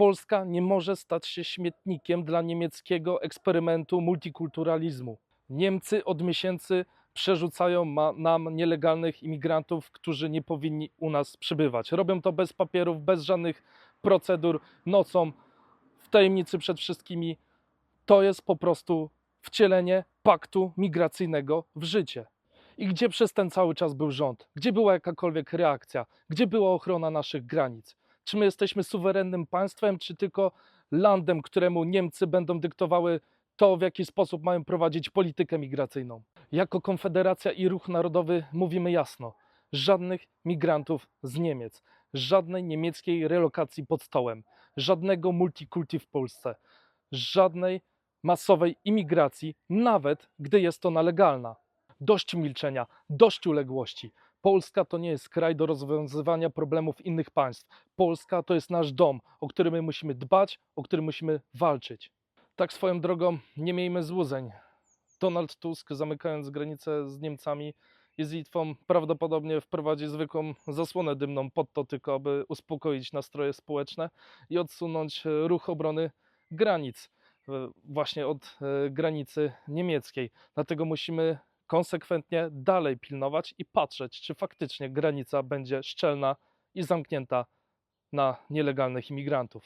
Polska nie może stać się śmietnikiem dla niemieckiego eksperymentu multikulturalizmu. Niemcy od miesięcy przerzucają nam nielegalnych imigrantów, którzy nie powinni u nas przybywać. Robią to bez papierów, bez żadnych procedur, nocą, w tajemnicy przed wszystkimi. To jest po prostu wcielenie paktu migracyjnego w życie. I gdzie przez ten cały czas był rząd? Gdzie była jakakolwiek reakcja? Gdzie była ochrona naszych granic? Czy my jesteśmy suwerennym państwem, czy tylko landem, któremu Niemcy będą dyktowały to, w jaki sposób mają prowadzić politykę migracyjną? Jako Konfederacja i Ruch Narodowy mówimy jasno: żadnych migrantów z Niemiec, żadnej niemieckiej relokacji pod stołem, żadnego multikulti w Polsce, żadnej masowej imigracji, nawet gdy jest ona legalna. Dość milczenia, dość uległości. Polska to nie jest kraj do rozwiązywania problemów innych państw. Polska to jest nasz dom, o który my musimy dbać, o który musimy walczyć. Tak swoją drogą, nie miejmy złudzeń. Donald Tusk, zamykając granicę z Niemcami i z Litwą, prawdopodobnie wprowadzi zwykłą zasłonę dymną pod to tylko, aby uspokoić nastroje społeczne i odsunąć e, ruch obrony granic e, właśnie od e, granicy niemieckiej. Dlatego musimy konsekwentnie dalej pilnować i patrzeć, czy faktycznie granica będzie szczelna i zamknięta na nielegalnych imigrantów.